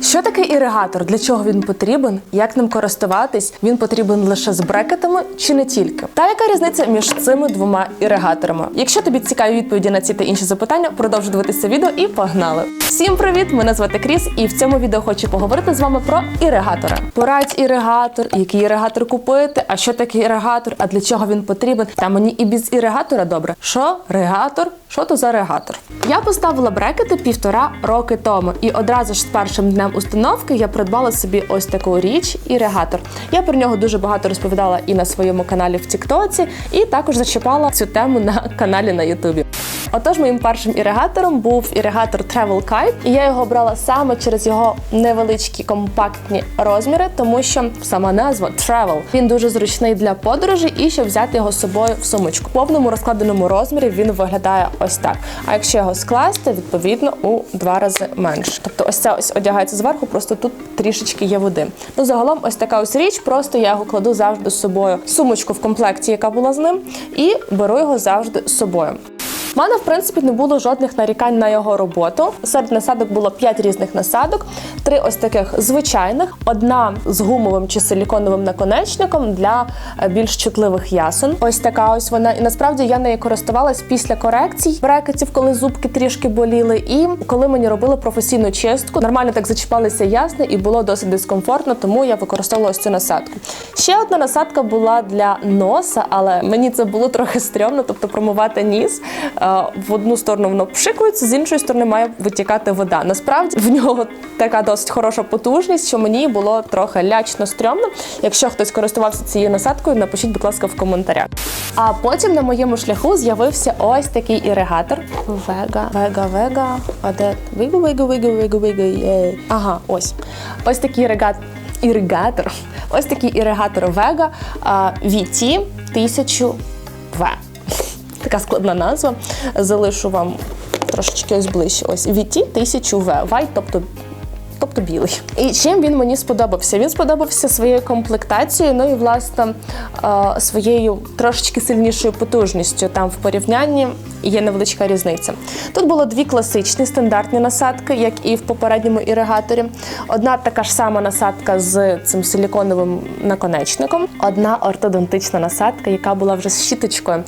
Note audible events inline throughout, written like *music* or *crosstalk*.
Що таке іригатор? Для чого він потрібен? Як ним користуватись? Він потрібен лише з брекетами чи не тільки? Та яка різниця між цими двома іригаторами? Якщо тобі цікаві відповіді на ці та інші запитання, продовжуй дивитися відео і погнали! Всім привіт! Мене звати Кріс, і в цьому відео хочу поговорити з вами про іригатори. Порадь іригатор, який іригатор купити, а що таке іригатор, а для чого він потрібен? Та мені і без іригатора добре. Що регатор? Що то за регатор? Я поставила брекети півтора роки тому, і одразу ж з першим днем установки я придбала собі ось таку річ іригатор. Я про нього дуже багато розповідала і на своєму каналі в Тіктоці, і також зачіпала цю тему на каналі на Ютубі. Отож, моїм першим іригатором був іригатор Travel Kite, і я його обрала саме через його невеличкі компактні розміри, тому що сама назва Travel. Він дуже зручний для подорожі і щоб взяти його з собою в сумочку. В повному розкладеному розмірі він виглядає ось так. А якщо його скласти, відповідно у два рази менше. Тобто, ось ця ось одягається зверху, просто тут трішечки є води. Ну загалом, ось така ось річ. Просто я його кладу завжди з собою. Сумочку в комплекті, яка була з ним, і беру його завжди з собою. У мене, в принципі, не було жодних нарікань на його роботу. Серед насадок було 5 різних насадок, три ось таких звичайних, одна з гумовим чи силіконовим наконечником для е, більш чутливих ясен. Ось така ось вона. І насправді я нею користувалась після корекцій брекетів, коли зубки трішки боліли, і коли мені робили професійну чистку. Нормально так зачіпалися ясни, і було досить дискомфортно, тому я використовувала ось цю насадку. Ще одна насадка була для носа, але мені це було трохи стрьомно, тобто промивати ніс. Е, В одну сторону воно пшикується, з іншої сторони має витікати вода. Насправді в нього така досить хороша потужність, що мені було трохи лячно стрьомно. Якщо хтось користувався цією насадкою, напишіть, будь ласка, в коментарях. А потім на моєму шляху з'явився ось такий іригатор. Вега, вега, вега. А де вигу, вигу, вигу, вигу. Ага, ось. Ось такий іригат... іригатор. Ось такий іригатор Vega VT 1000 V. Така складна назва. Залишу вам трошечки ось ближче. Ось VT 1000 V. White, тобто тобто білий. І чим він мені сподобався? Він сподобався своєю комплектацією, ну і власне своєю трошечки сильнішою потужністю. Там в порівнянні є невеличка різниця. Тут було дві класичні стандартні насадки, як і в попередньому іригаторі. Одна така ж сама насадка з цим силіконовим наконечником, одна ортодонтична насадка, яка була вже з щіточкою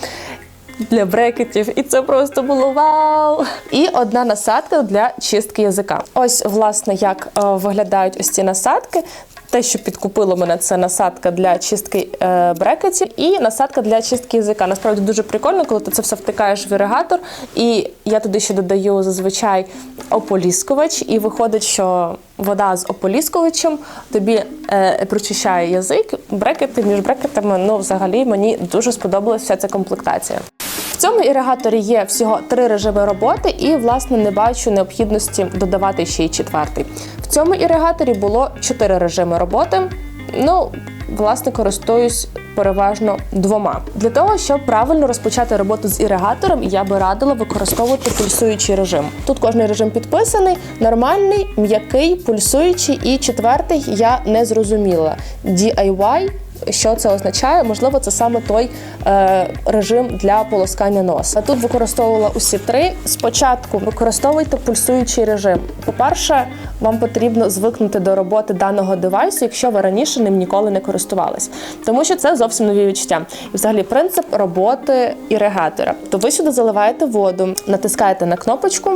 для брекетів, і це просто було вау! І одна насадка для чистки язика. Ось, власне, як е, виглядають ось ці насадки. Те, що підкупило мене, це насадка для чистки е, брекетів і насадка для чистки язика. Насправді дуже прикольно, коли ти це все втикаєш в іригатор. І я туди ще додаю зазвичай ополіскувач, і виходить, що вода з ополіскувачем тобі е, прочищає язик, брекети між брекетами. Ну, взагалі, мені дуже сподобалася ця комплектація. Цьому іригаторі є всього три режими роботи, і власне не бачу необхідності додавати ще й четвертий. В цьому іригаторі було чотири режими роботи. Ну, власне, користуюсь переважно двома. Для того, щоб правильно розпочати роботу з іригатором, я би радила використовувати пульсуючий режим. Тут кожний режим підписаний, нормальний, м'який, пульсуючий, і четвертий я не зрозуміла. DIY що це означає? Можливо, це саме той е, режим для полоскання носа. Тут використовувала усі три. Спочатку використовуйте пульсуючий режим. По-перше, вам потрібно звикнути до роботи даного девайсу, якщо ви раніше ним ніколи не користувались, тому що це зовсім нові відчуття. І взагалі принцип роботи іригатора. То ви сюди заливаєте воду, натискаєте на кнопочку,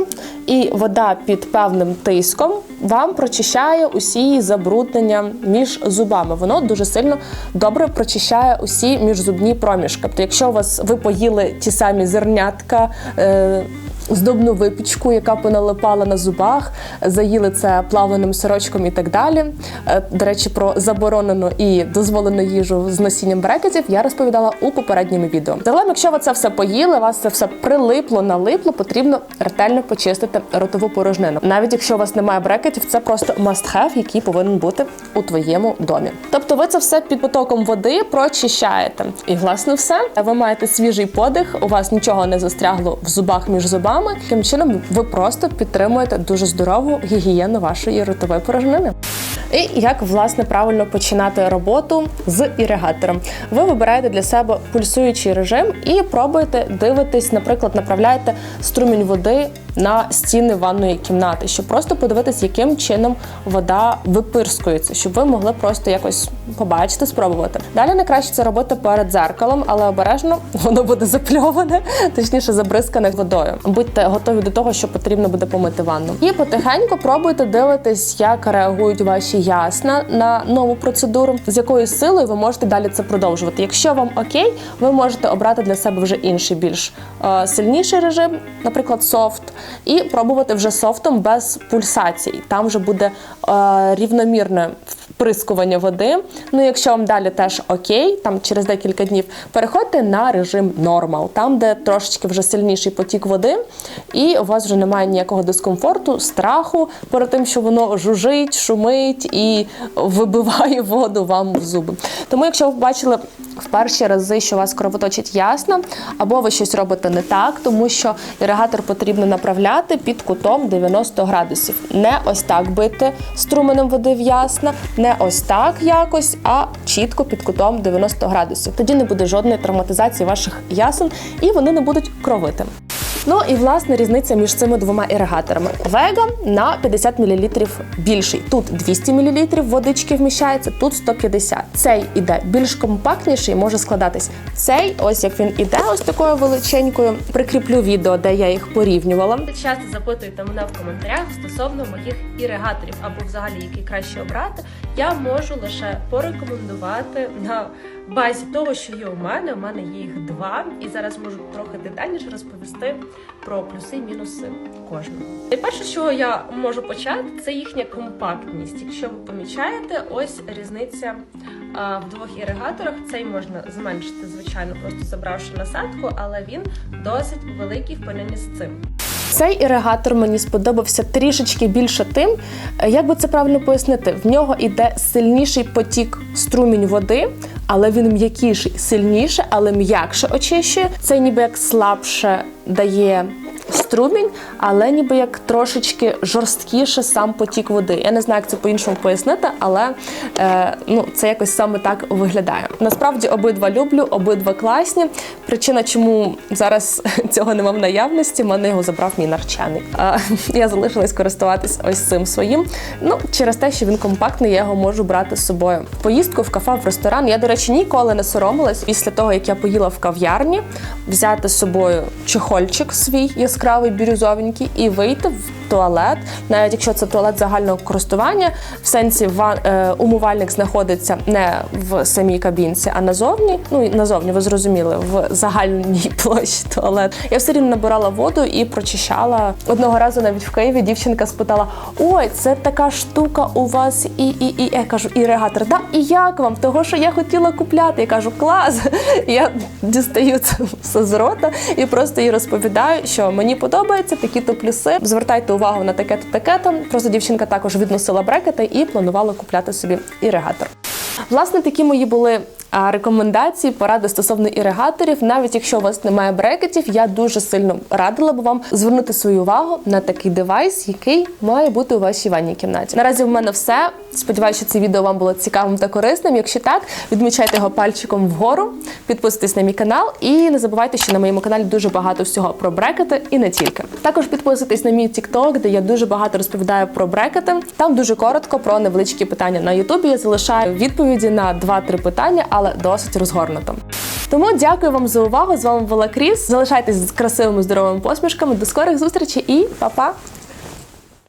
і вода під певним тиском вам прочищає усі забруднення між зубами. Воно дуже сильно добре прочищає усі міжзубні проміжки. Тобто, якщо у вас ви поїли ті самі зернятка. Е, Здобну випічку, яка поналипала на зубах, заїли це плавленим сирочком і так далі. Е, До речі, про заборонену і дозволену їжу з носінням брекетів я розповідала у попередньому відео. Загалом, якщо ви це все поїли, вас це все прилипло, налипло, потрібно ретельно почистити ротову порожнину. Навіть якщо у вас немає брекетів, це просто must-have, який повинен бути у твоєму домі. Тобто, ви це все під потоком води прочищаєте. І власне все. Ви маєте свіжий подих, у вас нічого не застрягло в зубах між зубами. Таким чином, ви просто підтримуєте дуже здорову гігієну вашої ротової порожнини. І як власне правильно починати роботу з іригатором. Ви вибираєте для себе пульсуючий режим і пробуєте дивитись, наприклад, направляєте струмінь води на стіни ванної кімнати, щоб просто подивитись, яким чином вода випирскується, щоб ви могли просто якось побачити, спробувати. Далі найкраще це робити перед дзеркалом, але обережно воно буде запльоване, точніше забризкане водою. Будьте готові до того, що потрібно буде помити ванну. І потихеньку пробуйте дивитись, як реагують ваші ясна на нову процедуру, з якою силою ви можете далі це продовжувати. Якщо вам окей, ви можете обрати для себе вже інший, більш е, сильніший режим, наприклад, софт, і пробувати вже софтом без пульсацій. Там вже буде е, рівномірне вприскування води. Ну, якщо вам далі теж окей, там через декілька днів переходьте на режим нормал, там, де трошечки вже сильніший потік води, і у вас вже немає ніякого дискомфорту, страху перед тим, що воно жужить, шумить і вибиває воду вам в зуби. Тому, якщо ви побачили в перші рази, що вас кровоточить ясно, або ви щось робите не так, тому що іригатор потрібно направляти під кутом 90 градусів. Не ось так бити струменем води в ясна, не ось так якось, а чітко під кутом 90 градусів. Тоді не буде жодної травматизації ваших ясен і вони не будуть кровити. Ну і власне різниця між цими двома іригаторами. Вега на 50 мл більший. Тут 200 мл водички вміщається, тут 150. Цей іде більш компактніший, може складатись. Цей, ось як він іде, ось такою величенькою. Прикріплю відео, де я їх порівнювала. Часто запитуєте мене в коментарях стосовно моїх іригаторів або взагалі який краще обрати. Я можу лише порекомендувати на базі того, що є у мене. У мене є їх два, і зараз можу трохи детальніше розповісти про плюси і мінуси кожного. Найперше, з чого я можу почати, це їхня компактність. Якщо ви помічаєте, ось різниця а, в двох іригаторах. Цей можна зменшити, звичайно, просто забравши насадку, але він досить великий в порівнянні з цим. Цей іригатор мені сподобався трішечки більше тим, як би це правильно пояснити, в нього йде сильніший потік струмінь води, але він м'якіший, сильніше, але м'якше очищує. Це ніби як слабше дає струмінь, але ніби як трошечки жорсткіше сам потік води. Я не знаю, як це по-іншому пояснити, але е, ну, це якось саме так виглядає. Насправді обидва люблю, обидва класні. Причина, чому зараз *laughs* цього нема в наявності, мене його забрав мій навчальник. А *laughs* я залишилась користуватись ось цим своїм. Ну, через те, що він компактний, я його можу брати з собою. Поїздку в кафе, в ресторан. Я, до речі, ніколи не соромилась після того, як я поїла в кав'ярні, взяти з собою чехольчик свій бірюзовенький і вийти в туалет, навіть якщо це туалет загального користування, в сенсі ва- е, умивальник знаходиться не в самій кабінці, а назовні. Ну назовні, ви зрозуміли, в загальній *laughs* площі туалет. Я все рівно набирала воду і прочищала. Одного разу навіть в Києві дівчинка спитала: Ой, це така штука у вас і і, і я кажу, іригатор. Да, і як вам? Того, що я хотіла купляти. Я кажу, клас. *laughs* Я дістаю це все з рота і просто їй розповідаю, що мені подобається такі-то плюси. Звертайте увагу на таке-то, таке-то. Просто дівчинка також відносила брекети і планувала купляти собі іригатор. Власне, такі мої були рекомендації, поради стосовно іригаторів. Навіть якщо у вас немає брекетів, я дуже сильно радила б вам звернути свою увагу на такий девайс, який має бути у вашій ванній кімнаті. Наразі в мене все. Сподіваюся, що це відео вам було цікавим та корисним. Якщо так, відмічайте його пальчиком вгору, підписуйтесь на мій канал і не забувайте, що на моєму каналі дуже багато всього про брекети і не тільки. Також підписуйтесь на мій TikTok, де я дуже багато розповідаю про брекети. Там дуже коротко про невеличкі питання на Ютубі. Я залишаю відповіді на 2-3 питання, але досить розгорнуто. Тому дякую вам за увагу. З вами була Кріс. Залишайтесь з красивими здоровими посмішками. До скорих зустрічей і па-па!